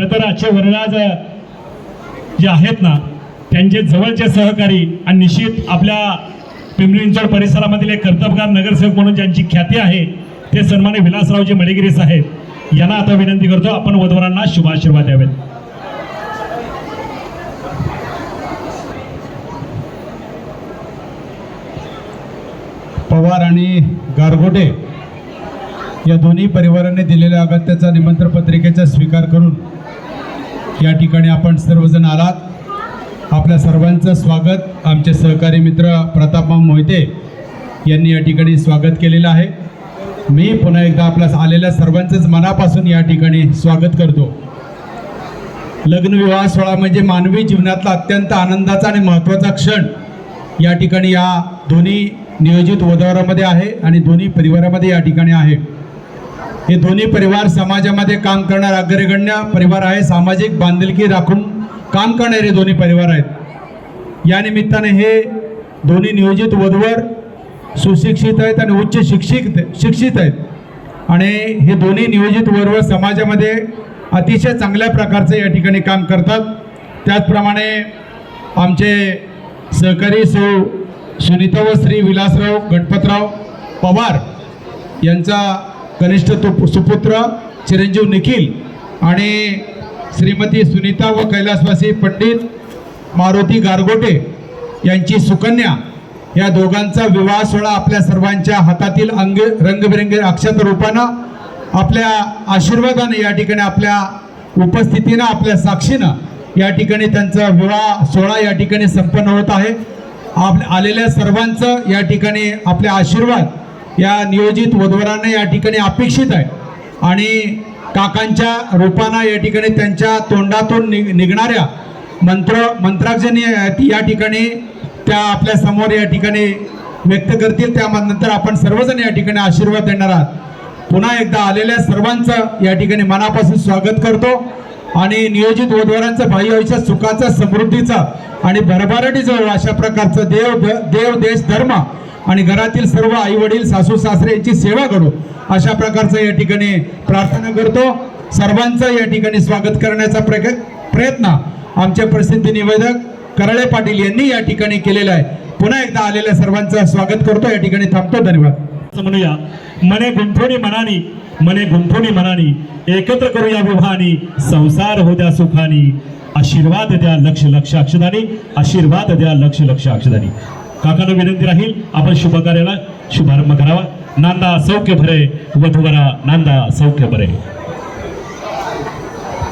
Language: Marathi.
खरं तर आजचे वरराज जे आहेत ना त्यांचे जवळचे सहकारी आणि निश्चित आपल्या पिंपरी चिंचवड परिसरामधील एक कर्तबगार नगरसेवक म्हणून ज्यांची ख्याती आहे ते सन्माने विलासरावजी मडेगिरी साहेब यांना आता विनंती करतो आपण वधवरांना शुभाशीर्वाद द्यावेत. पवार आणि गारगोटे. या दोन्ही परिवाराने दिलेल्या अगत्याचा निमंत्रण पत्रिकेचा स्वीकार करून या ठिकाणी आपण सर्वजण आलात. आपल्या सर्वांचं स्वागत. आमचे सहकारी मित्र प्रतापराव मोहिते यांनी या ठिकाणी स्वागत केलेलं आहे. मी पुन्हा एकदा आपल्या आलेल्या सर्वांचंच मनापासून या ठिकाणी स्वागत करतो. लग्न विवाह सोहळा म्हणजे मानवी जीवनातला अत्यंत आनंदाचा आणि महत्त्वाचा क्षण या ठिकाणी या दोन्ही नियोजित वधवारामध्ये आहे आणि दोन्ही परिवारामध्ये या ठिकाणी आहे. हे दोन्ही परिवार समाजामध्ये काम करणार अग्रगण्य परिवार आहे. सामाजिक बांधिलकी राखून काम करणारे दोन्ही परिवार आहेत. या निमित्ताने हे दोन्ही नियोजित वधूवर सुशिक्षित आहेत आणि उच्च शिक्षित शिक्षित आहेत. आणि हे दोन्ही नियोजित वधूवर समाजामध्ये अतिशय चांगल्या प्रकारचं या ठिकाणी काम करतात. त्याचप्रमाणे आमचे सहकारी सौ सुनीता व श्री विलासराव गणपतराव पवार यांचा कनिष्ठ तो सुपुत्र चिरंजीव निखिल आणि श्रीमती सुनीता व कैलासवासी पंडित मारुती गारगोटे यांची सुकन्या या दोघांचा विवाह सोहळा आपल्या सर्वांच्या हातातील अंग रंगबिरंगी अक्षत रूपानं आपल्या आशीर्वादाने या ठिकाणी आपल्या उपस्थितीनं आपल्या साक्षीनं या ठिकाणी त्यांचा विवाह सोहळा या ठिकाणी संपन्न होत आहे. आप आलेल्या सर्वांचं या ठिकाणी आपले आशीर्वाद या नियोजित वधवरांना या ठिकाणी अपेक्षित आहे. आणि काकांच्या रूपानं या ठिकाणी त्यांच्या तोंडातून नि निघणाऱ्या मंत्र मंत्राक्षरी या ठिकाणी त्या आपल्यासमोर या ठिकाणी व्यक्त करतील. त्यानंतर आपण सर्वजण या ठिकाणी आशीर्वाद देणार आहात. पुन्हा एकदा आलेल्या सर्वांचं या ठिकाणी मनापासून स्वागत करतो. आणि नियोजित उमेदवारांचा भाई आयुष्यात सुखाचा समृद्धीचा आणि भरभराटीचं अशा प्रकारचं देव द- देव देश धर्म आणि घरातील सर्व आई वडील सासू सासरे यांची सेवा करू अशा प्रकारचं या ठिकाणी प्रार्थना करतो. सर्वांचं या ठिकाणी स्वागत करण्याचा प्रग- प्रयत्न आमचे प्रसिद्धी निवेदक करळे पाटील यांनी या ठिकाणी केलेला आहे. पुन्हा एकदा आलेल्या सर्वांचं स्वागत करतो. या ठिकाणी थांबतो. धन्यवाद. असं म्हणूया. मने गुंफोनी मनानी मने गुंफोनी मनानी एकत्र करूया विभानी संसार हो द्या सुखानी आशीर्वाद द्या लक्ष लक्ष अक्षदानी आशीर्वाद द्या लक्ष लक्ष अक्षदानी. काकांना विनंती राहील आपण शुभ कार्याला शुभारंभ करावा. नांदा सौख्य भरे वधुवरा नांदा सौख्य भरे.